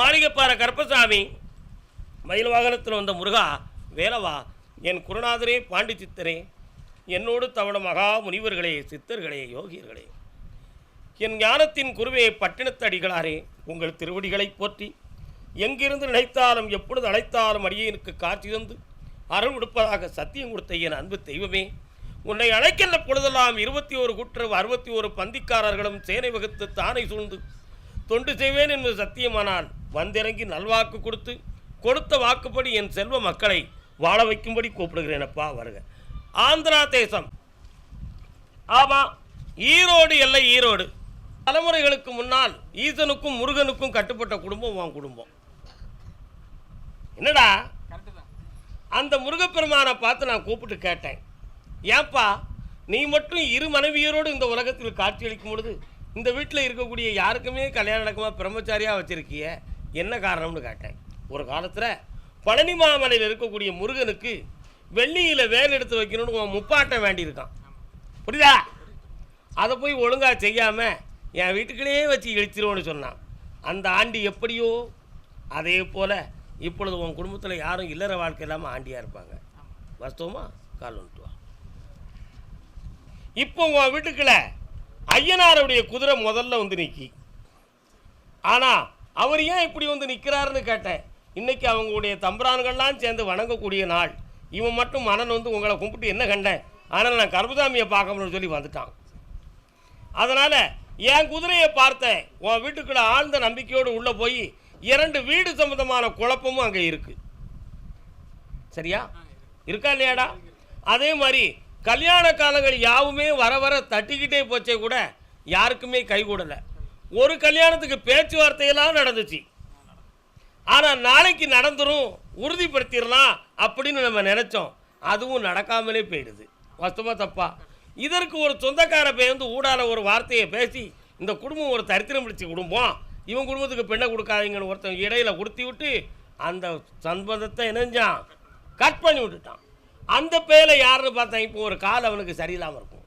மாளிகைப்பாறை கருப்பசாமி மயில் வாகனத்தில் வந்த முருகா வேலவா என் குருநாதரே பாண்டி சித்தரே என்னோடு தவண மகா முனிவர்களே சித்தர்களே யோகியர்களே என் ஞானத்தின் குருவே பட்டினத்தடிகளாரே உங்கள் திருவடிகளை போற்றி எங்கிருந்து நினைத்தாலும் எப்பொழுது அழைத்தாலும் அடியேனுக்கு காட்சி தந்து அருள் கொடுப்பதாக சத்தியம் கொடுத்த என் அன்பு தெய்வமே உன்னை அழைக்கின்ற பொழுதெல்லாம் இருபத்தி ஒரு குற்றவு அறுபத்தி ஒரு பந்திக்காரர்களும் சேனை வகுத்து தானை சூழ்ந்து தொண்டு செய்வேன் என்பது சத்தியமானால் வந்திறங்கி நல்வாக்கு கொடுத்து கொடுத்த வாக்குப்படி என் செல்வ மக்களை வாழ வைக்கும்படி கூப்பிடுகிறேனப்பா வருக. ஆந்திரா தேசம். ஆமாம் ஈரோடு எல்லை ஈரோடு. தலைமுறைகளுக்கு முன்னால் ஈசனுக்கும் முருகனுக்கும் கட்டுப்பட்ட குடும்பம் உன் குடும்பம். என்னடா? அந்த முருகப்பெருமானை பார்த்து நான் கூப்பிட்டு கேட்டேன். ஏன்பா நீ மட்டும் இரு மனைவியரோடு இந்த உலகத்தில் காட்சியளிக்கும் பொழுது இந்த வீட்டில் இருக்கக்கூடிய யாருக்குமே கல்யாணம் நடக்கமாக பிரம்மச்சாரியாக வச்சுருக்கிய என்ன காரணம்னு கேட்டேன். ஒரு காலத்தில் பழனி மாமலையில் இருக்கக்கூடிய முருகனுக்கு வெள்ளியில் வேல் எடுத்து வைக்கணும்னு உன் முப்பாட்டை வேண்டியிருக்கான். புரியுதா? அதை போய் ஒழுங்காக செய்யாமல் என் வீட்டுக்குள்ளேயே வச்சு இழிச்சிருவோன்னு சொன்னான். அந்த ஆண்டி எப்படியோ அதே போல் இப்பொழுது உன் குடும்பத்தில் யாரும் இல்லற வாழ்க்கை இல்லாமல் ஆண்டியாக இருப்பாங்க. வாஸ்தவமா கால் வந்துட்டு இப்போ உன் வீட்டுக்குள்ளே ஐயனாருடைய குதிரை முதல்ல வந்து நிற்கி ஆனால் அவர் ஏன் இப்படி வந்து நிற்கிறாருன்னு கேட்டேன். இன்னைக்கு அவங்களுடைய தம்புரான்கள்லாம் சேர்ந்து வணங்கக்கூடிய நாள். இவன் மட்டும் மனன் வந்து உங்களை கும்பிட்டு என்ன கண்டேன்? ஆனால் நான் கர்பதாமியை பார்க்கணும்னு சொல்லி வந்துட்டான். அதனால் என் குதிரையை பார்த்தேன். உன் வீட்டுக்குள்ளே ஆழ்ந்த நம்பிக்கையோடு உள்ளே போய் இரண்டு வீடு சம்மந்தமான குழப்பமும் அங்கே இருக்குது சரியா? இருக்கா இல்லையாடா? அதே மாதிரி கல்யாண காலங்கள் யாவுமே வர வர தட்டிக்கிட்டே போச்சே கூட யாருக்குமே கைகூடலை ஒரு கல்யாணத்துக்கு பேச்சுவார்த்தையெல்லாம் நடந்துச்சு. ஆனால் நாளைக்கு நடந்துரும் உறுதிப்படுத்திடலாம் அப்படின்னு நம்ம நினச்சோம். அதுவும் நடக்காமலே போயிடுது. வாஸ்தவமா தப்பா? இதற்கு ஒரு சொந்தக்கார பையன் வந்து ஊடால ஒரு வார்த்தையை பேசி இந்த குடும்பம் ஒரு தரித்திரம் பிடிச்ச குடும்பம் இவன் குடும்பத்துக்கு பெண்ணை கொடுக்காதீங்கன்னு ஒருத்தன் இடையில கொடுத்தி விட்டு அந்த சம்பந்தத்தை இணைஞ்சான். கட் பண்ணி விட்டுட்டான். அந்த பேரை யாருன்னு பார்த்தா இப்போ ஒரு கால் அவனுக்கு சரியில்லாமல் இருக்கும்.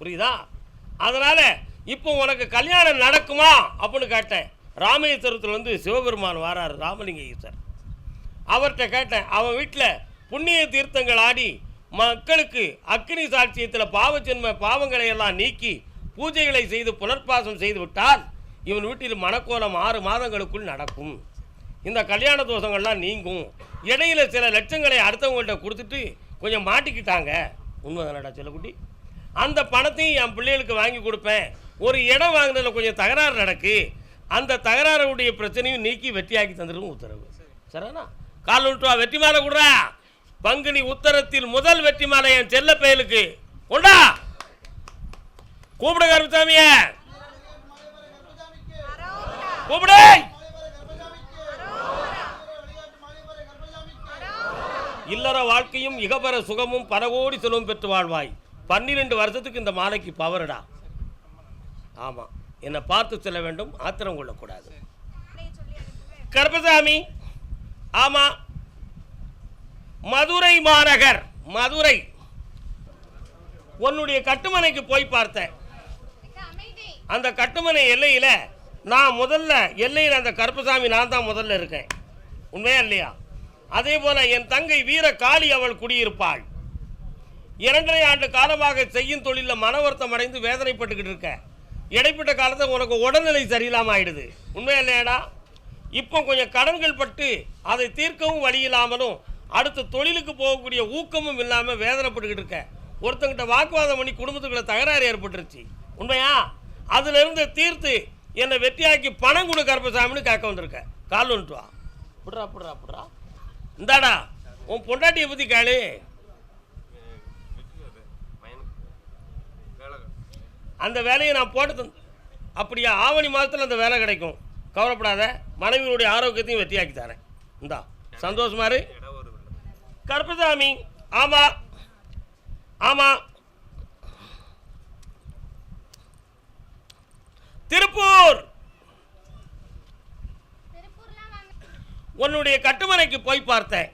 புரியுதா? அதனால் இப்போ உனக்கு கல்யாணம் நடக்குமா? அப்படின்னு கேட்டேன். ராமேஸ்வரத்தில் வந்து சிவபெருமான் வாரார் ராமலிங்க ஈஸ்வர் அவர்கிட்ட கேட்டேன். அவன் வீட்டில் புண்ணிய தீர்த்தங்கள் ஆடி மக்களுக்கு அக்னி சாட்சியத்தில் பாவஜென்ம பாவங்களை எல்லாம் நீக்கி பூஜைகளை செய்து புனர்பாசம் செய்து விட்டால் இவன் வீட்டில் மணக்கோலம் ஆறு மாதங்களுக்குள் நடக்கும். இந்த கல்யாண தோஷங்கள்லாம் நீங்கும். இடையில சில லட்சங்களை அடுத்தவங்கள்ட்ட கொடுத்துட்டு கொஞ்சம் மாட்டிக்கிட்டாங்க. உண்மைதானடா செல்லக்குட்டி? அந்த பணத்தையும் என் பிள்ளைகளுக்கு வாங்கி கொடுப்பேன். ஒரு இடம் வாங்கினதில் கொஞ்சம் தகராறு நடக்கு. அந்த தகராறுடைய பிரச்சனையும் நீக்கி வெற்றியாக்கி தந்துடும் உத்தரவு. சரிண்ணா கால் விட்டுவா வெற்றி மாலை கொடுறா. பங்குனி உத்தரத்தில் முதல் வெற்றி மாலை என் செல்ல பயலுக்கு கொண்டா! கூப்பிட கருப்பசாமிய கூப்பிடு! இல்லற வாழ்க்கையும் இகபர சுகமும் பல கோடி செல்வம் பெற்று வாழ்வாய். பன்னிரெண்டு வருஷத்துக்கு இந்த மாலைக்கு பவர்டா ஆமாம் என்னை பார்த்து செல்ல வேண்டும் ஆத்திரம் கொள்ளக்கூடாது. கருப்பசாமி ஆமாம் மதுரை மாநகர் மதுரை. உன்னுடைய கட்டுமனைக்கு போய் பார்த்தேன். அந்த கட்டுமனை எல்லையில் நான் முதல்ல எல்லையில் அந்த கருப்பசாமி நான் தான் முதல்ல இருக்கேன். உண்மையா இல்லையா? அதே போல என் தங்கை வீர காளி அவள் குடியிருப்பாள். இரண்டரை ஆண்டு காலமாக செய்யும் தொழிலில் மன வருத்தம் அடைந்து வேதனைப்பட்டுக்கிட்டு இருக்க. இடைப்பட்ட காலத்தில் உனக்கு உடல்நிலை சரியில்லாமல் ஆயிடுது. உண்மையா இல்லையாடா? இப்போ கொஞ்சம் கடன்கள் பட்டு அதை தீர்க்கவும் வழி இல்லாமலும் அடுத்த தொழிலுக்கு போகக்கூடிய ஊக்கமும் இல்லாமல் வேதனைப்பட்டுக்கிட்டு இருக்க. ஒருத்தங்கிட்ட வாக்குவாதம் பண்ணி குடும்பத்துக்குள்ள தகராறு ஏற்பட்டுருச்சு. உண்மையா? அதிலிருந்து தீர்த்து என்னை வெற்றியாக்கி பணம் கொடு கருப்பசாமின்னு கேட்க வந்திருக்க. கால் வந்துட்டு வா. புட்றா புட்றா புட்றா. இந்தாடா உன் பொண்டாட்டியை பற்றி கேளு. அந்த வேலையை நான் போட்டு தந் அப்படியா? ஆவணி மாதத்தில் அந்த வேலை கிடைக்கும். கவலைப்படாத மனைவியுடைய ஆரோக்கியத்தையும் வெற்றியாக்கி தரேன். இந்தா சந்தோஷமாரு கருப்பசாமி ஆமாம் ஆமாம் திருப்பூர்! உன்னுடைய கட்டுமனைக்கு போய் பார்த்தேன்.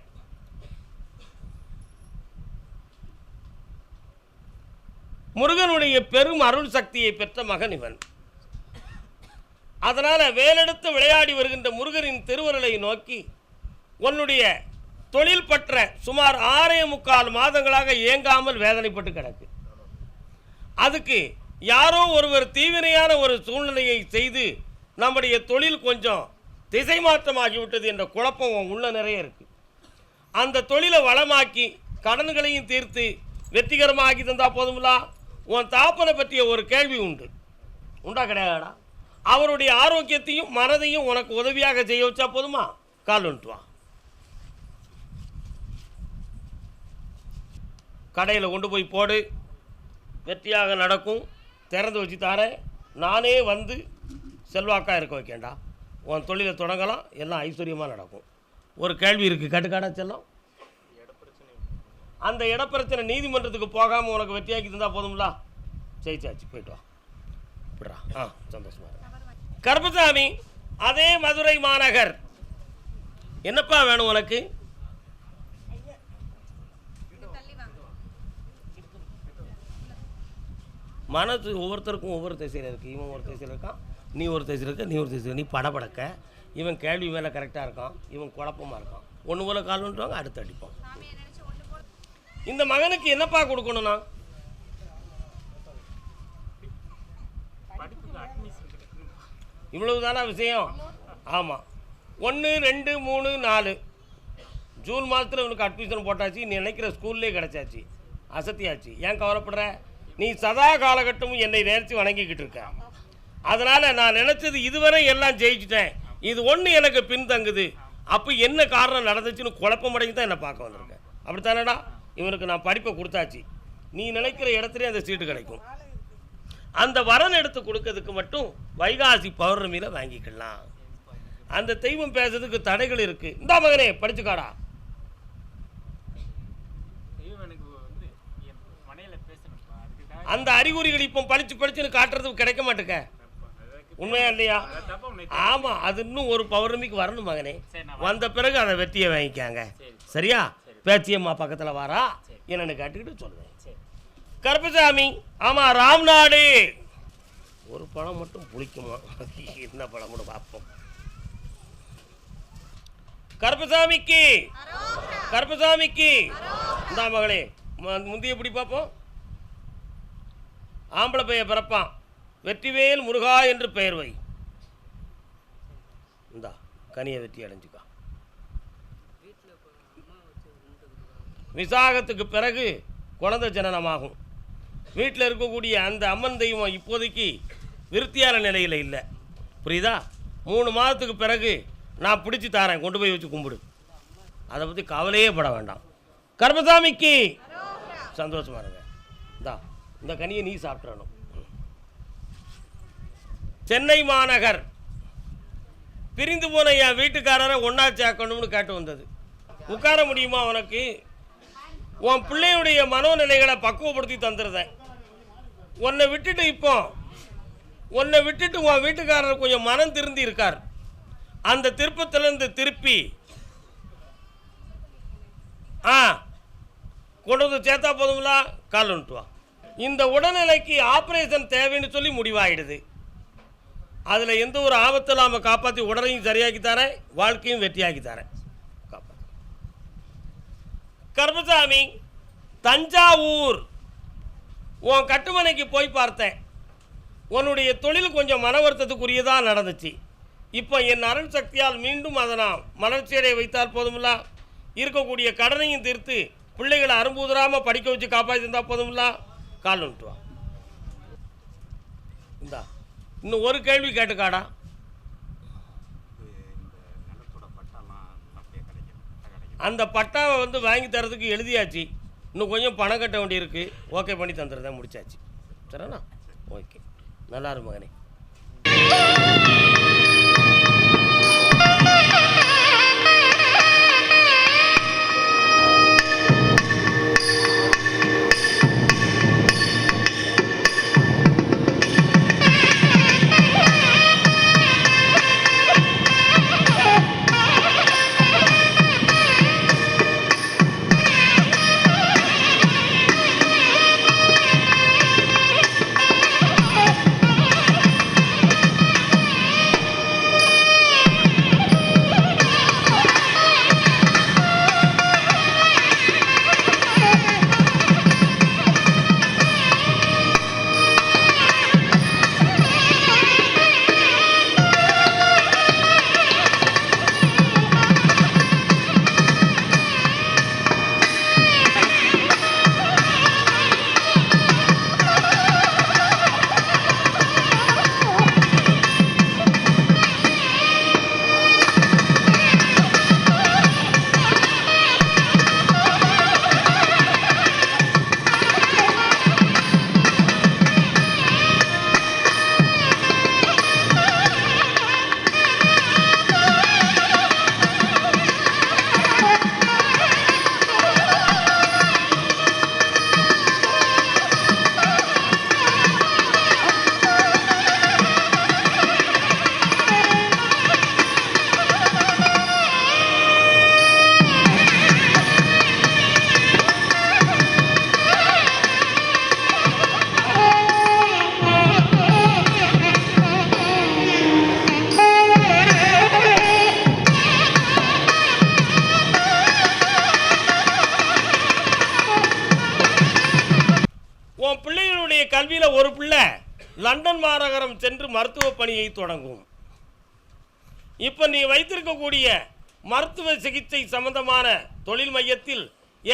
முருகனுடைய பெரும் அருள் சக்தியை பெற்ற மகன் இவன். அதனால் வேலெடுத்து விளையாடி வருகின்ற முருகனின் திருவருளை நோக்கி உன்னுடைய தொழில் பற்ற சுமார் ஆறே முக்கால் மாதங்களாக இயங்காமல் வேதனைப்பட்டு கிடக்கு. அதுக்கு யாரோ ஒருவர் தீவிரையான ஒரு சூழ்நிலையை செய்து நம்முடைய தொழில் கொஞ்சம் திசை மாற்றமாகிவிட்டது என்ற குழப்பம் உன் உள்ள நிறைய இருக்குது அந்த தொழிலை வளமாக்கி கடன்களையும் தீர்த்து வெற்றிகரமாகி தந்தால் போதுங்களா உன் தாப்பனை பற்றிய ஒரு கேள்வி உண்டு. உண்டா கிடையாதுடா? அவருடைய ஆரோக்கியத்தையும் மனதையும் உனக்கு உதவியாக செய்ய வச்சா போதுமா? கால் வந்துட்டு வா. கடையில் கொண்டு போய் போடு. வெற்றியாக நடக்கும். திறந்து வச்சு தாரேன். நானே வந்து செல்வாக்காக இருக்க வைக்கேன்டா. உன் தொழிலை தொடங்கலாம் எல்லாம் ஐஸ்வர்யமாக நடக்கும். ஒரு கேள்வி இருக்குது கட்டுக்காடா செல்லம்? அந்த இடப்பிரச்சனை நீதிமன்றத்துக்கு போகாமல் உனக்கு வெற்றியாக்கி தந்தால் போதுங்களா ஜெயிச்சாச்சு போயிட்டு வா. விட்றா. ஆ சந்தோஷமா கருப்பசாமி அதே மதுரை மாநகர். என்னப்பா வேணும் உனக்கு? மனசு ஒவ்வொருத்தருக்கும் ஒவ்வொரு திசையில் இருக்குது இவன் ஒரு திசையில் இருக்கான். நீ ஒரு திசையில் இருக்க நீ ஒரு திசையில் நீ படபடக்க. இவன் கேள்வி மேலே கரெக்டாக இருக்கான். இவன் குழப்பமாக இருக்கான். ஒன்று போல கால் வந்துட்டுவாங்க அடுத்து அடிப்போம் இந்த மகனுக்கு என்னப்பா கொடுக்கணும்னா? இவ்வளவு தானா விஷயம்? ஆமாம் ஒன்று ரெண்டு மூணு நாலு. ஜூன் மாதத்தில் இவனுக்கு அட்மிஷன் போட்டாச்சு. நீ நினைக்கிற ஸ்கூல்லே கிடச்சாச்சு. அசத்தியாச்சு. ஏன் கவலைப்படுற? நீ சதா காலகட்டமும் என்னை நேர்த்தி வணங்கிக்கிட்டு இருக்க. அதனால் நான் நினச்சது இதுவரை எல்லாம் ஜெயிச்சிட்டேன். இது ஒன்று எனக்கு பின்தங்குது. அப்போ என்ன காரணம் நடந்துச்சுன்னு குழப்பமடைஞ்சு தான் என்னை பார்க்க வந்திருக்கேன். அப்படித்தானடா? இவனுக்கு நான் படிப்பை கொடுத்தாச்சு. நீ நினைக்கிற இடத்துலயே அந்த சீட்டு கிடைக்கும். அந்த வரன் எடுத்து கொடுக்கறதுக்கு மட்டும் வைகாசி பௌர்ணமியில் வாங்கிக்கலாம். அந்த தெய்வம் பேசுறதுக்கு தடைகள் இருக்கு. இந்த மகனே படிச்சுக்காடா. அந்த அறிகுறிகள் இப்போ படிச்சு படிச்சுன்னு காட்டுறதுக்கு கிடைக்க மாட்டேங்க. உண்மையா இல்லையா? ஆமாம் அது இன்னும் ஒரு பௌர்ணமிக்கு வரணும் மகனே. வந்த பிறகு அதை வெற்றியை வாங்கிக்காங்க. சரி. சரியா? பேச்சியம்மா பக்கத்தில் வாரா. என்னன்னு கேட்டுக்கிட்டு சொல்லுவேன். கருப்பசாமி ஆமாம் ராம்நாடு. ஒரு பழம் மட்டும் புளிக்குமா? என்ன பழம்னு பார்ப்போம். கருப்பசாமிக்கு. கருப்பசாமிக்கு. இந்தா மகளே ம- முந்தி எப்படி பார்ப்போம். ஆம்பளை பைய பிறப்பான். வெற்றிவேல் முருகா என்று பெயர் வை. இந்தா கனியை வெற்றி அடைஞ்சுக்கா. விசாகத்துக்கு பிறகு குழந்தை ஜனனமாகும். வீட்டில் இருக்கக்கூடிய அந்த அம்மன் தெய்வம் இப்போதைக்கு விருத்தியான நிலையில் இல்லை. புரியுதா? மூணு மாதத்துக்கு பிறகு நான் பிடிச்சி தாரேன் கொண்டு போய் வச்சு கும்பிடு. அதை பற்றி கவலையே பட வேண்டாம். கர்மசாமிக்கு சந்தோஷமா இருங்க. இந்தா இந்த கனியை நீ சாப்பிட்றணும் சென்னை மாநகர். பிரிந்து போன என் வீட்டுக்காரரை ஒன்றா சேர்க்கணும்னு கேட்டு வந்தது. உட்கார முடியுமா உனக்கு? உன் பிள்ளையுடைய மனோநிலைகளை பக்குவப்படுத்தி தந்துருந்தேன் உன்னை விட்டுட்டு இப்போ உன்னை விட்டுட்டு உன் வீட்டுக்காரர் கொஞ்சம் மனம் திருந்தி இருக்கார். அந்த திருப்பத்திலேருந்து திருப்பி ஆ கொண்டு வந்து சேர்த்தா போதுங்களா கால் வந்துட்டு வா இந்த உடல்நிலைக்கு ஆப்ரேஷன் தேவைன்னு சொல்லி முடிவாயிடுது. அதில் எந்த ஒரு ஆபத்தை இல்லாமல் காப்பாற்றி உடலையும் சரியாக்கி தரேன் வாழ்க்கையும் வெற்றியாக்கி தரேன். கர்மசாமி தஞ்சாவூர். உன் கட்டுமனைக்கு போய் பார்த்தேன். உன்னுடைய தொழில் கொஞ்சம் மன வருத்தத்துக்குரியதாக நடந்துச்சு. இப்போ என் அருள் சக்தியால் மீண்டும் அதை நான் மலர்ச்சியடைய வைத்தால் போதுமில்லா? இருக்கக்கூடிய கடனையும் தீர்த்து பிள்ளைகளை அரும்புதராமல் படிக்க வச்சு காப்பாற்றி இருந்தால் போதுமில்ல? கால் வந்துட்டு வா. இந்தா. இன்னும் ஒரு கேள்வி கேட்டுக்காடா. அந்த பட்டாவை வந்து வாங்கி தரதுக்கு எழுதியாச்சு. இன்னும் கொஞ்சம் பணம் கட்ட வேண்டியிருக்கு. ஓகே பண்ணி தந்துடுறதா முடிச்சாச்சு. சரிண்ணா? ஓகே. நல்லா இருக்கும் மகனே. வேலையை தொடங்கும். இப்போ நீ வைத்திருக்கக்கூடிய மருத்துவ சிகிச்சை சம்பந்தமான தொழில் மையத்தில்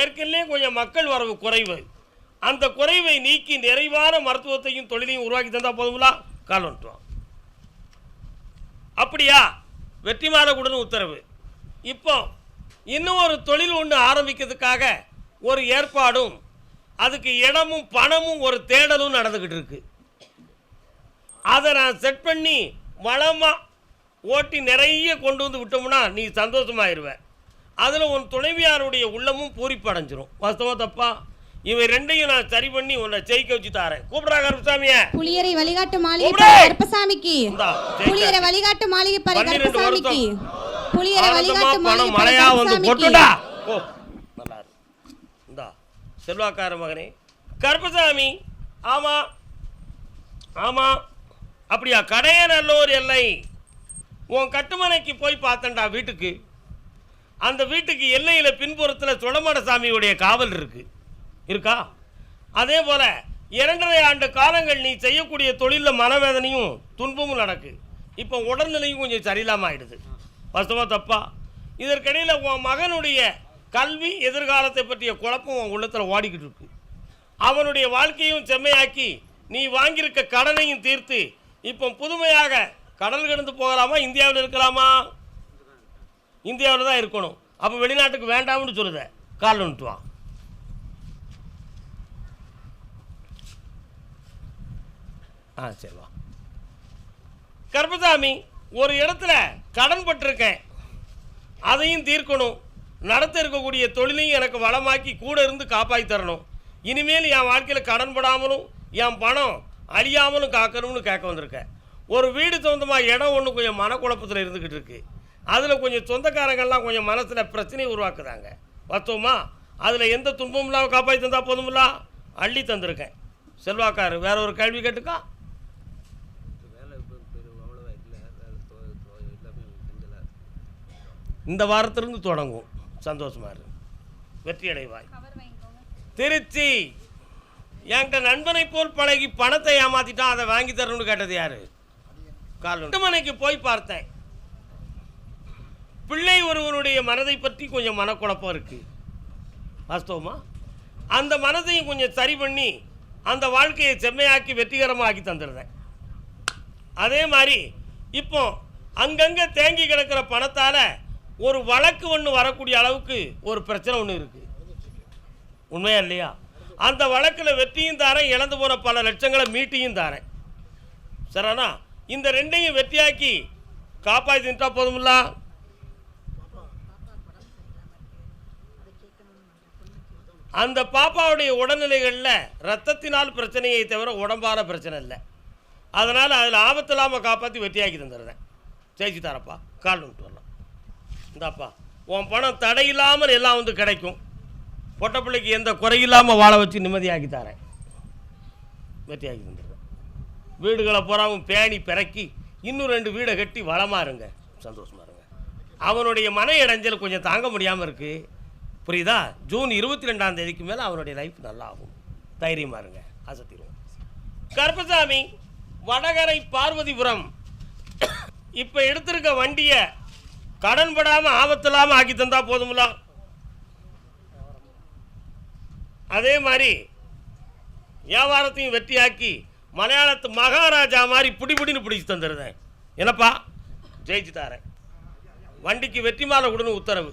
ஏற்கனவே கொஞ்சம் மக்கள் வரவு குறைவு. அந்த குறைவை நீக்கி நிறைவான மருத்துவத்தையும் தொழிலையும் உருவாக்கி தந்தால் போதுங்களா? கால் அப்படியா? அப்படியா வெற்றிமாறக்கூடன்னு உத்தரவு. இப்போ இன்னும் ஒரு தொழில் ஒன்று ஆரம்பிக்கிறதுக்காக ஒரு ஏற்பாடும் அதுக்கு இடமும் பணமும் ஒரு தேடலும் நடந்துக்கிட்டு இருக்கு. அதை நான் செட் பண்ணி வளமாக ஓட்டி நிறைய கொண்டு வந்து விட்டோம்னா நீ சந்தோஷமாயிருவ. அதில் உன் துணைவியாருடைய உள்ளமும் பூரிப்படைஞ்சிரும். வாஸ்தவா தப்பா? இவை ரெண்டையும் நான் சரி பண்ணி உன்னை ஜெயிக்க வச்சு தாரேன். கூப்பிடா கருப்பசாமிய புளியரை வழிகாட்டு மாளிகை கருப்பசாமிக்கு புளியரை. வழிகாட்டு மாளிகை பன்னிரெண்டு கருப்பசாமிக்கு. புளியரை வழிகாட்டு மாளிகை மழையா வந்து கொட்டுடா. ஓ நல்லா இந்தா செல்வாக்கார மகனே. கருப்பசாமி ஆமா. ஆமா. அப்படியா? கடையநல்லூர் எல்லை உன் கட்டுமனைக்கு போய் பார்த்தேன்டா வீட்டுக்கு. அந்த வீட்டுக்கு எல்லையில் பின்புறத்தில் சுடமட சாமியுடைய காவல் இருக்குது இருக்கா? அதே போல் இரண்டரை ஆண்டு காலங்கள் நீ செய்யக்கூடிய தொழிலில் மனவேதனையும் துன்பமும் நடக்கு. இப்போ உடல்நிலையும் கொஞ்சம் சரியில்லாமல் ஆயிடுது. வசமாக தப்பா? இதற்கிடையில் உன் மகனுடைய கல்வி எதிர்காலத்தை பற்றிய குழப்பம் உன் உள்ளத்தில் ஓடிக்கிட்டு இருக்கு. அவனுடைய வாழ்க்கையும் செம்மையாக்கி நீ வாங்கியிருக்க கடனையும் தீர்த்து இப்போ புதுமையாக கடல் கடந்து போகலாமா? இந்தியாவில் இருக்கலாமா? இந்தியாவில் தான் இருக்கணும். அப்போ வெளிநாட்டுக்கு வேண்டாம்னு சொல்லுத. கால் நின்றுவான் ஆ சரி வா. கர்பசாமி ஒரு இடத்துல கடன் பட்டிருக்கேன். அதையும் தீர்க்கணும். நடத்த இருக்கக்கூடிய தொழிலையும் எனக்கு வளமாக்கி கூட இருந்து காப்பாற்றி தரணும். இனிமேல் என் வாழ்க்கையில் கடன் படாமலும் என் பணம் அழியாமலும் காக்கணும்னு கேட்க வந்திருக்கேன் ஒரு வீடு சொந்தமாக இடம் ஒன்று கொஞ்சம் மனக்குழப்பத்தில் இருந்துக்கிட்டு இருக்கு. அதில் கொஞ்சம் சொந்தக்காரங்கள்லாம் கொஞ்சம் மனசில் பிரச்சனையை உருவாக்குதாங்க வாஸ்தவமா அதில் எந்த துன்பமும் இல்லாமல் காப்பாற்றி தந்தா போதுமில்லா அள்ளி தந்திருக்கேன். செல்வாக்காரு வேற ஒரு கேள்வி கேட்டுக்கா? இந்த வாரத்திலிருந்து தொடங்கும். சந்தோஷமா இரு. வெற்றி அடைவாய் திருச்சி! என்கிட்ட நண்பனை போல் பழகி பணத்தை ஏமாத்திட்டான் அதை வாங்கி தரணும்னு கேட்டது யாரு? கால்மனைக்கு போய் பார்த்தேன். பிள்ளை ஒருவனுடைய மனதை பற்றி கொஞ்சம் மனக்குழப்பம் இருக்கு. வாஸ்தவமா? அந்த மனதையும் கொஞ்சம் சரி பண்ணி அந்த வாழ்க்கையை செம்மையாக்கி வெற்றிகரமாக்கி தந்துடுறேன் அதே மாதிரி இப்போ அங்கங்கே தேங்கி கிடக்கிற பணத்தால் ஒரு வழக்கு ஒன்று வரக்கூடிய அளவுக்கு ஒரு பிரச்சனை ஒன்று இருக்குது உண்மையா இல்லையா? அந்த வழக்கில் வெற்றியும் தாரேன் இழந்து போன பல லட்சங்களை மீட்டியும் தாரேன். சரிண்ணா இந்த ரெண்டையும் வெற்றியாக்கி காப்பாற்றி தின்ட்டா போதுமில்ல? அந்த பாப்பாவுடைய உடல்நிலைகளில் ரத்தத்தினால் பிரச்சனையை தவிர உடம்பான பிரச்சனை இல்லை. அதனால் அதில் ஆபத்து இல்லாமல் காப்பாற்றி வெற்றியாக்கி தந்துடுறேன். ஜெயிச்சு தரப்பா கால் விட்டு வரலாம். இந்தாப்பா உன் பணம் தடையில்லாமல் எல்லாம் வந்து கிடைக்கும். பொட்ட பிள்ளைக்கு எந்த குறையில்லாமல் வாழ வச்சு நிம்மதியாக்கி தரேன். வெற்றியாக்கி தந்துடுறேன். வீடுகளை பூராவும் பேணி பிறக்கி இன்னும் ரெண்டு வீடை கட்டி வளமாக இருங்க. சந்தோஷமாக இருங்க. அவனுடைய மன இடைஞ்சல் கொஞ்சம் தாங்க முடியாமல் இருக்குது புரியுதா? ஜூன் இருபத்தி ரெண்டாம் தேதிக்கு மேலே அவனுடைய லைஃப் நல்லா ஆகும் தைரியமாக இருங்க. அசத்திடுவோம். கருப்பசாமி வடகரை பார்வதிபுரம். இப்போ எடுத்திருக்க வண்டியை கடன் படாமல் ஆபத்தில்லாமல் ஆக்கி தந்தால் போதுமில்ல அதே மாதிரி வியாபாரத்தையும் வெற்றியாக்கி மலையாளத்து மகாராஜா மாதிரி புடி புடின்னு பிடிச்சி தந்துடுறேன் என்னப்பா? ஜெயிச்சு தாரேன் வண்டிக்கு வெற்றி மாலை கொடுன்னு உத்தரவு.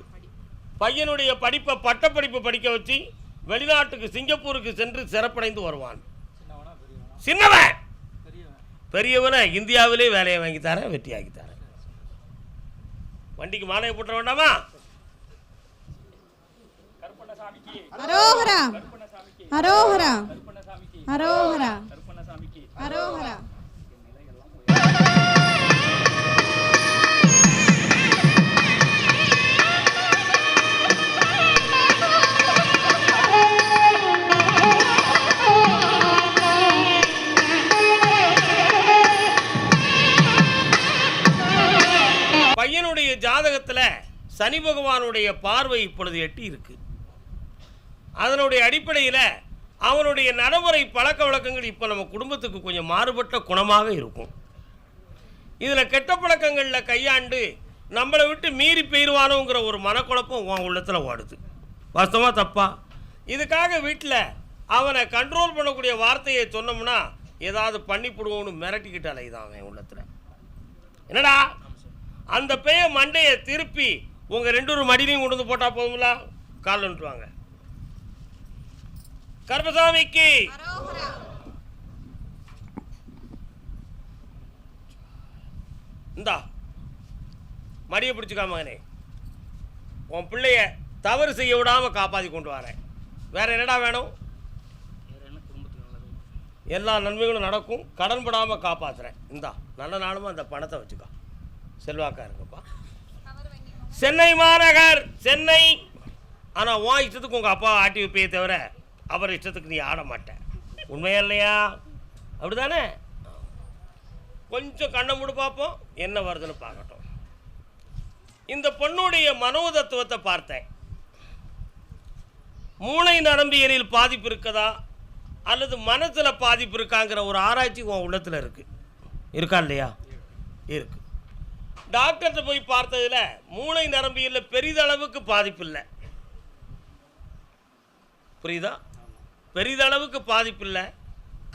பையனுடைய படிப்பை பட்டப்படிப்பு படிக்க வச்சு வெளிநாட்டுக்கு சிங்கப்பூருக்கு சென்று சிறப்படைந்து வருவான். சின்னவன்! பெரியவனை இந்தியாவிலே வேலையை வாங்கி தரேன் வெற்றியாக்கி தரேன். வண்டிக்கு மாலையை போட்டுற வேண்டாமா? கருப்பண்ணசாமிக்கு அரோகரா கருப்பண்ணசாமிக்கு அரோகரா பையனுடைய ஜாதகத்தில் சனி பகவானுடைய பார்வை இப்பொழுது எட்டி இருக்கு. அதனுடைய அடிப்படையில் அவனுடைய நடைமுறை பழக்க வழக்கங்கள் இப்போ நம்ம குடும்பத்துக்கு கொஞ்சம் மாறுபட்ட குணமாக இருக்கும். இதில் கெட்ட பழக்கங்களில் கையாண்டு நம்மளை விட்டு மீறி போயிடுவானோங்கிற ஒரு மனக்குழப்பம் உன் உள்ளத்தில் ஓடுது வாஸ்தவமாக தப்பா? இதுக்காக வீட்டில் அவனை கண்ட்ரோல் பண்ணக்கூடிய வார்த்தையை சொன்னோம்னா ஏதாவது பண்ணிவிடுவோன்னு மிரட்டிக்கிட்டு அலையுதான் அவன் உள்ளத்தில். என்னடா? அந்த பேய மண்டையை திருப்பி உங்கள் ரெண்டு ஒரு மடியிலையும் கொண்டு வந்து போட்டால் போதுங்களா கால் கர்மசாமிக்கு இந்தா மடியை பிடிச்சிக்கா மகனே. உன் பிள்ளைய தவறு செய்ய விடாமல் காப்பாற்றி கொண்டு வரேன். வேற என்னடா வேணும்? எல்லா நன்மைகளும் நடக்கும். கடன் படாமல் காப்பாற்றுறேன் இந்தா நல்ல நாளும் அந்த பணத்தை வச்சுக்கோ. செல்வாக்கா இருக்கப்பா சென்னை மாநகர் சென்னை. ஆனால் உன் இஷ்டத்துக்கு உங்கள் அப்பா ஆட்டி வைப்பே தவிர அவர் இஷ்டத்துக்கு நீ ஆட மாட்டேன் உண்மையா இல்லையா? அப்படிதானே கொஞ்சம் கண்ணை மூடு பார்ப்போம் என்ன வருதுன்னு பார்க்கட்டும். இந்த பொண்ணுடைய மனோதத்துவத்தை பார்த்தேன். மூளை நரம்பியலில் பாதிப்பு இருக்கதா? அல்லது மனத்தில் பாதிப்பு இருக்காங்கிற ஒரு ஆராய்ச்சி உன் உள்ளத்தில் இருக்குது இருக்கா இல்லையா? இருக்கு. டாக்டர்கிட்ட போய் பார்த்ததில் மூளை நரம்பியலில் பெரிதளவுக்கு பாதிப்பு இல்லை. புரியுதா? பெரிதளவுக்கு பாதிப்பில்லை.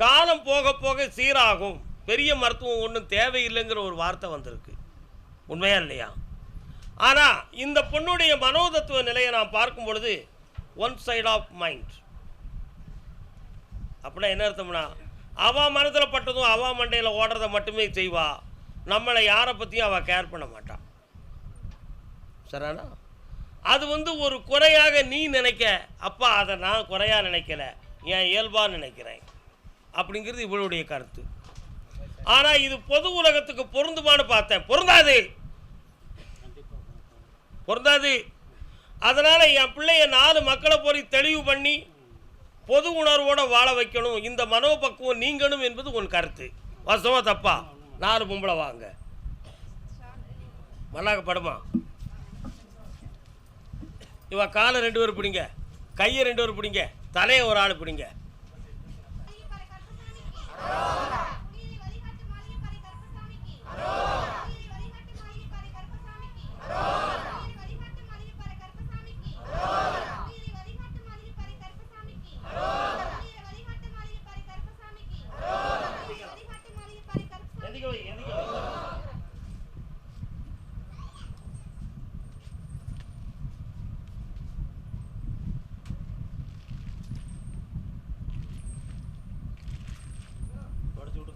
காலம் போக போக சீராகும். பெரிய மருத்துவம் ஒன்றும் தேவையில்லைங்கிற ஒரு வார்த்தை வந்திருக்கு. உண்மையா இல்லையா? ஆனால் இந்த பொண்ணுடைய மனோதத்துவ நிலையை நான் பார்க்கும் பொழுது ஒன் சைட் ஆஃப் மைண்ட் அப்படின்னா என்ன அர்த்தம்னா அவா மனதில் பட்டதும் அவா மண்டையில் ஓடுறத மட்டுமே செய்வா. நம்மளை யாரை பற்றியும் அவள் கேர் பண்ண மாட்டான் சரானா அது வந்து ஒரு குறையாக நீ நினைக்க அப்பா அதை நான் குறையாக நினைக்கல. என் இயல்பாக நினைக்கிறேன் அப்படிங்கிறது இவளுடைய கருத்து. ஆனால் இது பொது உலகத்துக்கு பொருந்துமான்னு பார்த்தேன். பொருந்தாது. பொருந்தாது. அதனால் என் பிள்ளைய நாலு மக்களை போய் தெளிவு பண்ணி பொது உணர்வோடு வாழ வைக்கணும். இந்த மனோபக்குவம் நீங்கணும் என்பது உன் கருத்து. வாசமா தப்பா? நாலு பொம்பளை வாங்க. மல்லாக்க படுமா? இவ காலை ரெண்டு பேர் பிடிங்க. கையை ரெண்டு பேர் பிடிங்க. தலையை ஒரு ஆள் பிடிங்க Oh வை, எந்திக்க வை. தொடச்சு விட்டுக்கப்பா. ஒரு-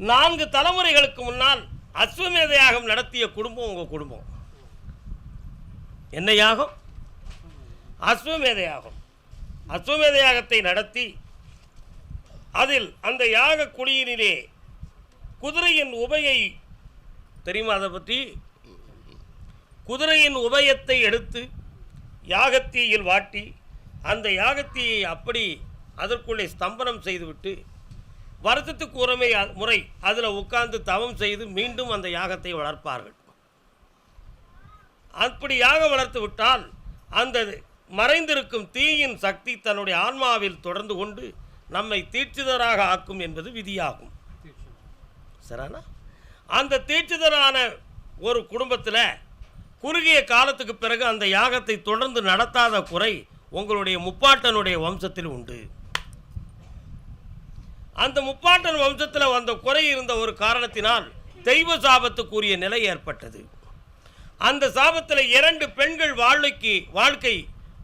நான்கு தலைமுறைகளுக்கு முன்னால் அஸ்வமேத யாகம் நடத்திய குடும்பம் உங்கள் குடும்பம். என்ன யாகம்? அஸ்வமேத யாகம் அஸ்வமேத யாகத்தை நடத்தி அதில் அந்த யாக குழியினிலே குதிரையின் உபயை தெரியுமா அதை பற்றி குதிரையின் உபயத்தை எடுத்து யாகத்தீயில் வாட்டி அந்த யாகத்தீயை அப்படி அதற்குள்ளே ஸ்தம்பனம் செய்துவிட்டு வருத்தத்துக்கு உரிமை முறை அதில் உட்கார்ந்து தவம் செய்து மீண்டும் அந்த யாகத்தை வளர்ப்பார்கள். அப்படி யாக வளர்த்து விட்டால் அந்த மறைந்திருக்கும் தீயின் சக்தி தன்னுடைய ஆன்மாவில் தொடர்ந்து கொண்டு நம்மை தீட்சிதராக ஆக்கும் என்பது விதியாகும். சரிண்ணா அந்த தீட்சிதரான ஒரு குடும்பத்தில் குறுகிய காலத்துக்கு பிறகு அந்த யாகத்தை தொடர்ந்து நடத்தாத குறை உங்களுடைய முப்பாட்டனுடைய வம்சத்தில் உண்டு. அந்த முப்பாட்டன் வம்சத்தில் வந்த குறை இருந்த ஒரு காரணத்தினால் தெய்வ சாபத்துக்குரிய நிலை ஏற்பட்டது. அந்த சாபத்தில் இரண்டு பெண்கள் வாழ்க்கைக்கு வாழ்க்கை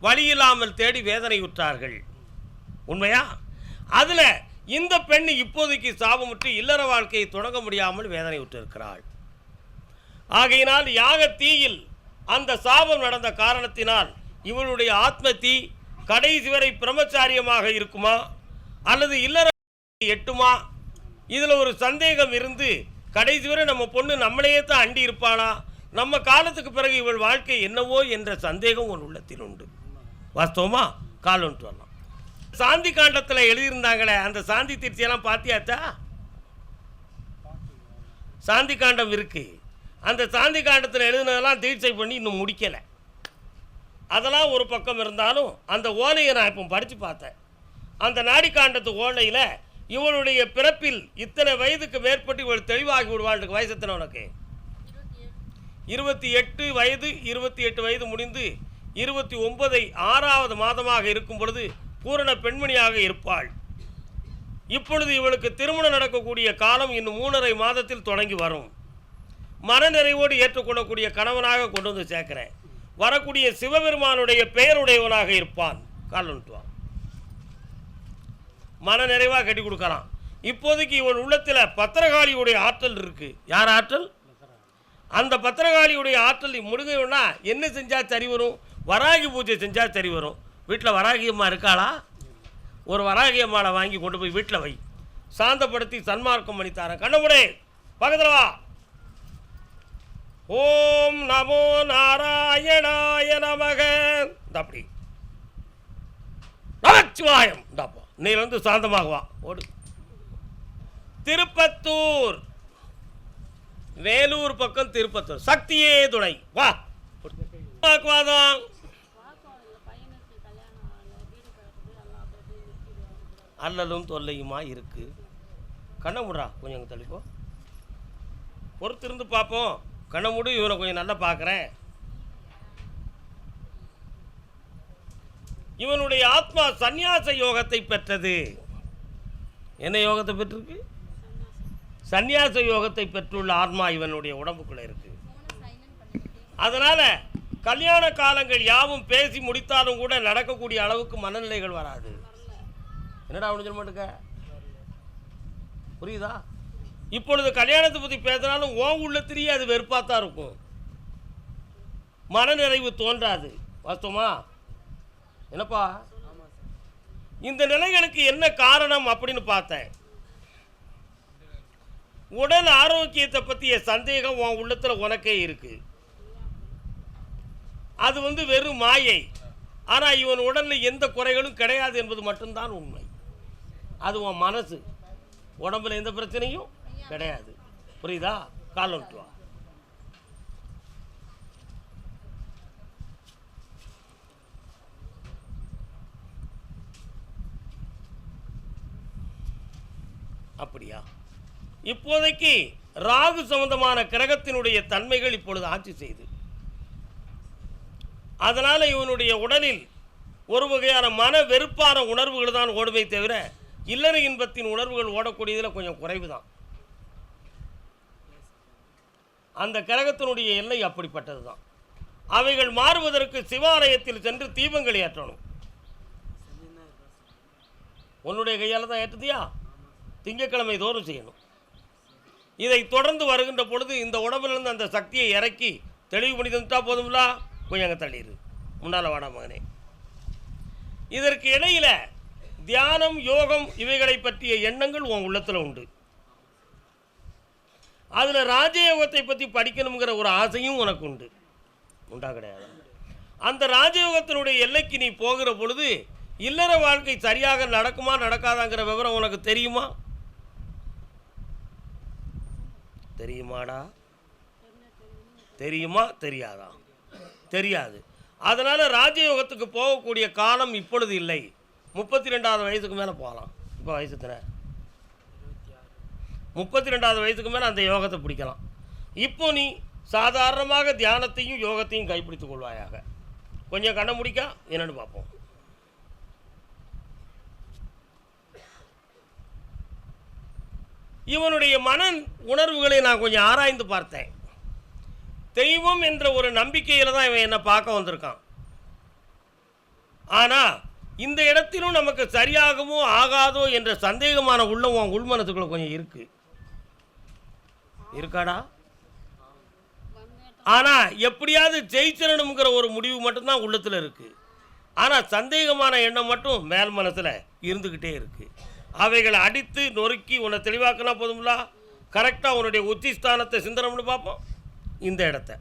வழியில்லாமல் தேடி வேதனையுற்றார்கள். உண்மையா? அதில் இந்த பெண் இப்போதைக்கு சாபமுற்று இல்லற வாழ்க்கையை தொடங்க முடியாமல் வேதனையுற்றிருக்கிறாள். ஆகையினால் யாக தீயில் அந்த சாபம் நடந்த காரணத்தினால் இவளுடைய ஆத்ம தீ கடைசி வரை பிரம்மச்சாரியமாக இருக்குமா? அல்லது இல்லற எட்டுமா? இதில் ஒரு சந்தேகம் இருந்து கடைசி வரை நம்ம பொண்ணு நம்மளையே தான் அண்டி இருப்பாளா? நம்ம காலத்துக்கு பிறகு இவள் வாழ்க்கை என்னவோ என்ற சந்தேகம் உன் உள்ளத்தில் உண்டு. வாஸ்தவமா? கால் வரலாம். சாந்தி காண்டத்தில் எழுதியிருந்தாங்களே அந்த சாந்தி திருச்சியெல்லாம் பார்த்தியாச்சா? சாந்தி காண்டம் இருக்கு. அந்த சாந்தி காண்டத்தில் எழுதினதெல்லாம் தீட்சை பண்ணி இன்னும் முடிக்கலை. அதெல்லாம் ஒரு பக்கம் இருந்தாலும் அந்த ஓலையை நான் இப்போ படித்து பார்த்தேன். அந்த நாடி காண்டத்து ஓலையில் இவனுடைய பிறப்பில் இத்தனை வயதுக்கு மேற்பட்டு இவள் தெளிவாகி விடுவாள் வயசு எத்தனை உனக்கு? இருபத்தி எட்டு வயது இருபத்தி எட்டு வயது முடிந்து இருபத்தி ஒன்பதை ஆறாவது மாதமாக இருக்கும் பொழுது பூரண பெண்மணியாக இருப்பாள். இப்பொழுது இவளுக்கு திருமணம் நடக்கக்கூடிய காலம் இன்னும் மூணரை மாதத்தில் தொடங்கி வரும். மனநிறைவோடு ஏற்றுக்கொள்ளக்கூடிய கணவனாக கொண்டு வந்து சேர்க்கிறேன். வரக்கூடிய சிவபெருமானுடைய பெயருடையவனாக இருப்பான். காலன்ட்டு மன நிறைவாக கட்டி கொடுக்கலாம். இப்போதைக்கு இவன் உள்ளத்தில் பத்திரகாளியுடைய ஆற்றல் இருக்குது யார் ஆற்றல்? அந்த பத்திரகாளியுடைய ஆற்றல் முடுங்கன்னா என்ன செஞ்சால் சரி வரும்? வராகி பூஜை செஞ்சால் சரி வரும். வீட்டில் வராகி அம்மா இருக்காளா? ஒரு வராகியம்மாவை வாங்கி கொண்டு போய் வீட்டில் வை. சாந்தப்படுத்தி சன்மார்க்கம் பண்ணி தரேன் கண்ணமுடே பக்கத்தில் வா. ஓம் நமோ நாராயணாய நமக. இந்த அப்படி. நமச்சிவாயம். இந்தாப்போ நீ வந்து சாந்தமாக வா ஓடு. திருப்பத்தூர். வேலூர் பக்கம் திருப்பத்தூர். சக்தியே துணை. வா. வாக்குவாதம். அல்லலும் தொல்லையுமா இருக்கு? கண்ணை மூடா கொஞ்சம் தள்ளிப்போ பொறுத்திருந்து பார்ப்போம். கண்ணை மூடு. இவனை கொஞ்சம் நல்லா பார்க்குறேன். இவனுடைய ஆத்மா சந்நியாச யோகத்தை பெற்றது. என்ன யோகத்தை பெற்றிருக்கு? சந்நியாச யோகத்தை பெற்றுள்ள ஆத்மா இவனுடைய உடம்புக்குள்ள இருக்கு. அதனால கல்யாண காலங்கள் யாவும் பேசி முடித்தாலும் கூட நடக்கக்கூடிய அளவுக்கு மனநிலைகள் வராது. என்னடா அவனு சொல்ல மாட்டுக்க புரியுதா? இப்பொழுது கல்யாணத்தை பற்றி பேசினாலும் ஓ உள்ளத்திலேயே அது வெறுப்பாக தான் இருக்கும். மனநிறைவு தோன்றாது. வாஸ்தவமா? என்னப்பா? இந்த நிலைகளுக்கு என்ன காரணம் அப்படின்னு பார்த்தேன். உடல் ஆரோக்கியத்தை பற்றிய சந்தேகம் உன் உள்ளத்தில் உனக்கே இருக்கு. அது வந்து வெறும் மாயை. ஆனால் இவன் உடலில் எந்த குறைகளும் கிடையாது என்பது மட்டும்தான் உண்மை. அது உன் மனசு. உடம்புல எந்த பிரச்சனையும் கிடையாது. புரியுதா? கால் அப்படியா? இப்போதைக்கு ராகு சம்பந்தமான கிரகத்தினுடைய தன்மைகள் இப்பொழுது ஆட்சி செய்து. அதனால் இவனுடைய உடலில் ஒரு வகையான மன வெறுப்பான உணர்வுகள் தான் ஓடுமே தவிர இல்லற இன்பத்தின் உணர்வுகள் ஓடக்கூடியதில் கொஞ்சம் குறைவு தான் அந்த கிரகத்தினுடைய எல்லை அப்படிப்பட்டது தான் அவைகள் மாறுவதற்கு சிவாலயத்தில் சென்று தீபங்கள் ஏற்றணும். உன்னுடைய கையால் தான் ஏற்றுதியா? திங்கட்கிழமை தோறும் செய்யணும். இதை தொடர்ந்து வருகின்ற பொழுது இந்த உடம்பிலிருந்து அந்த சக்தியை இறக்கி தெளிவு பண்ணி தந்துட்டா போதும்ல? கொஞ்சம் அங்கே தள்ளிடு முன்னால் வாடா மகனே. இதற்கு இடையில் தியானம் யோகம் இவைகளை பற்றிய எண்ணங்கள் உன் உள்ளத்தில் உண்டு. அதில் ராஜயோகத்தை பற்றி படிக்கணுங்கிற ஒரு ஆசையும் உனக்கு உண்டு. உண்டா கிடையாது? அந்த ராஜயோகத்தினுடைய எல்லைக்கு நீ போகிற பொழுது இல்லற வாழ்க்கை சரியாக நடக்குமா நடக்காதாங்கிற விவரம் உனக்கு தெரியுமா? தெரியுமாடா? தெரியுமா? தெரியாதா? தெரியாது. அதனால் ராஜயோகத்துக்கு போகக்கூடிய காலம் இப்பொழுது இல்லை. முப்பத்தி ரெண்டாவது வயசுக்கு மேலே போகலாம். இப்போ வயசு எத்தனை? முப்பத்தி ரெண்டாவது வயசுக்கு மேலே அந்த யோகத்தை பிடிக்கலாம். இப்போ நீ சாதாரணமாக தியானத்தையும் யோகத்தையும் கைப்பிடித்துக் கொள்வாயாக. கொஞ்சம் கண்ண முடிக்கா? என்னென்னு பார்ப்போம். இவனுடைய மன உணர்வுகளை நான் கொஞ்சம் ஆராய்ந்து பார்த்தேன். தெய்வம் என்ற ஒரு நம்பிக்கையில் தான் இவன் என்னை பார்க்க வந்திருக்கான். ஆனால் இந்த இடத்திலும் நமக்கு சரியாகுமோ ஆகாதோ என்ற சந்தேகமான உள்ளம் உன் உள்மனத்துக்குள்ள கொஞ்சம் இருக்கு. இருக்காடா? ஆனால் எப்படியாவது ஜெயிச்சிடணுங்கிற ஒரு முடிவு மட்டும்தான் உள்ளத்தில் இருக்குது ஆனால் சந்தேகமான எண்ணம் மட்டும் மேல் மனசில் இருந்துக்கிட்டே இருக்குது அவைகளை அடித்து நொறுக்கி உன்னை தெளிவாக்கினா போதும்ல? கரெக்டாக உன்னுடைய உச்சி ஸ்தானத்தை சிந்தனம்னு பார்ப்போம். இந்த இடத்த.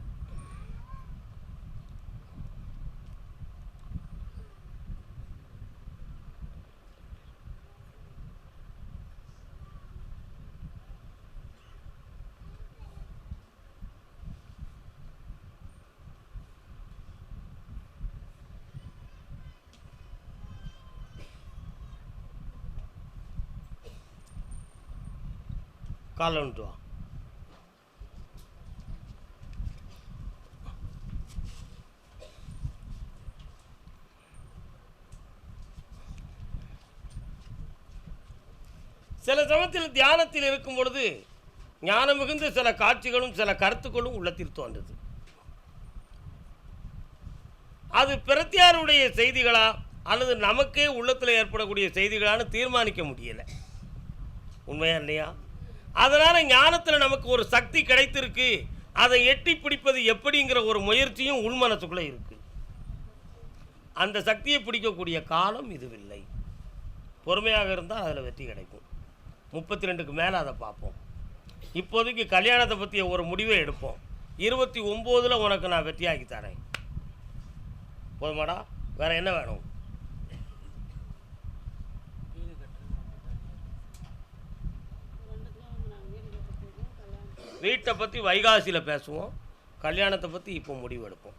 காலைல வந்துட்டு வா. சில சமயத்தில் தியானத்தில் இருக்கும் பொழுது ஞானம் மிகுந்த சில காட்சிகளும் சில கருத்துக்களும் உள்ளத்தில் தோன்றுது. அது பிரத்தியாருடைய செய்திகளா அல்லது நமக்கே உள்ளத்தில் ஏற்படக்கூடிய செய்திகளான்னு தீர்மானிக்க முடியலை. உண்மையா இல்லையா? அதனால் ஞானத்தில் நமக்கு ஒரு சக்தி கிடைத்திருக்கு. அதை எட்டி பிடிப்பது எப்படிங்கிற ஒரு முயற்சியும் உள்மனசுக்குள்ளே இருக்கு. அந்த சக்தியை பிடிக்கக்கூடிய காலம் இதுவில்லை. பொறுமையாக இருந்தால் அதில் வெற்றி கிடைக்கும். முப்பத்தி ரெண்டுக்கு மேலே அதை பார்ப்போம். இப்போதைக்கு கல்யாணத்தை பற்றிய ஒரு முடிவை எடுப்போம். இருபத்தி ஒம்போதில் உனக்கு நான் வெற்றியாக்கி தரேன். போதுமாடா வேறு என்ன வேணும்? வீட்டை பற்றி வைகாசியில் பேசுவோம். கல்யாணத்தை பற்றி இப்போ முடிவு எடுப்போம்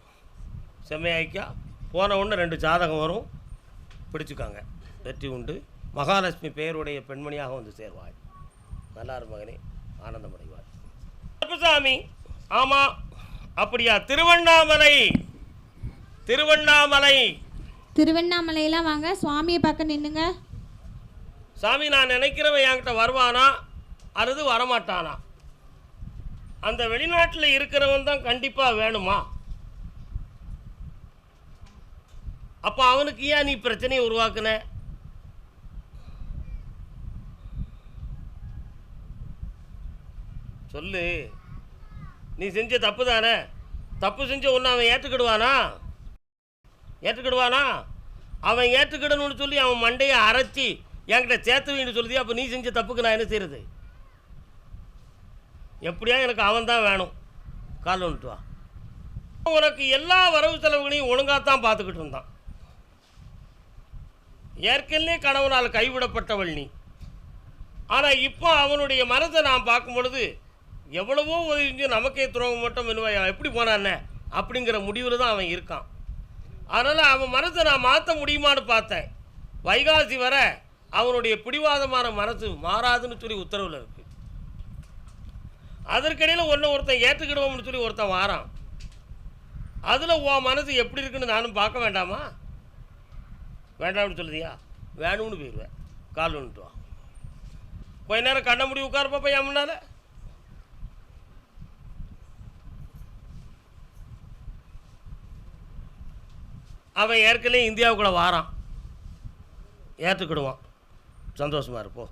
செம்மையாய்க்கா போன உடனே ரெண்டு ஜாதகம் வரும். பிடிச்சுக்காங்க. வெற்றி உண்டு. மகாலட்சுமி பெயருடைய பெண்மணியாக வந்து சேர்வாய். நல்லாரு மகனே. ஆனந்தமடைவாய் கருப்பசாமி. ஆமாம் அப்படியா? திருவண்ணாமலை. திருவண்ணாமலை. திருவண்ணாமலையெல்லாம் வாங்க. சுவாமியை பார்க்க நின்னுங்க. சாமி நான் நினைக்கிறவன் என்கிட்ட வருவானா? அல்லது வரமாட்டானா? அந்த வெளிநாட்டில் இருக்கிறவன் தான் கண்டிப்பாக வேணுமா? அப்போ அவனுக்கு ஏன் நீ பிரச்சனையை உருவாக்குன? சொல்லு. நீ செஞ்ச தப்பு தானே? தப்பு செஞ்ச ஒன்று அவன் ஏற்றுக்கிடுவானா ஏற்றுக்கிடுவானா அவன் ஏற்றுக்கிடணும்னு சொல்லி அவன் மண்டையை அரைச்சி என்கிட்ட சேர்த்துவின்னு சொல்லுது அப்போ நீ செஞ்ச தப்புக்கு நான் என்ன செய்யறது எப்படியா எனக்கு அவன் தான் வேணும். கால் வந்துட்டு வா. உனக்கு எல்லா வரவு செலவுகளையும் ஒழுங்காக தான் பார்த்துக்கிட்டு இருந்தான். ஏற்கனவே கணவனால் கைவிடப்பட்டவள் நீ. ஆனால் இப்போ அவனுடைய மனதை நான் பார்க்கும் பொழுது எவ்வளவோ உதவி நமக்கே துரோகம் மட்டும் பண்ணுவான் எப்படி போனான்னு அப்படிங்கிற முடிவில் தான் அவன் இருக்கான். அதனால் அவன் மனசை நான் மாற்ற முடியுமான்னு பார்த்தேன். வைகாசி வர அவனுடைய பிடிவாதமான மனசு மாறாதுன்னு சொல்லி உத்தரவில் இருக்கு. அதற்கிடையில் ஒன்று ஒருத்தன் ஏற்றுக்கிடுவோம்னு சொல்லி ஒருத்தன் வாரான். அதில் உன் மனசு எப்படி இருக்குன்னு நானும் பார்க்க வேண்டாமா? வேண்டாம்னு சொல்லுதியா? வேணும்னு போயிடுவேன் கால் ஒன்றுட்டுவான் கொஞ்ச நேரம் கண்ண முடி உட்கார பாப்பா என் முன்னால். அவன் ஏற்கனவே இந்தியாவுக்குள்ளே வாரான். ஏற்றுக்கிடுவான் சந்தோஷமாக இருப்போம்.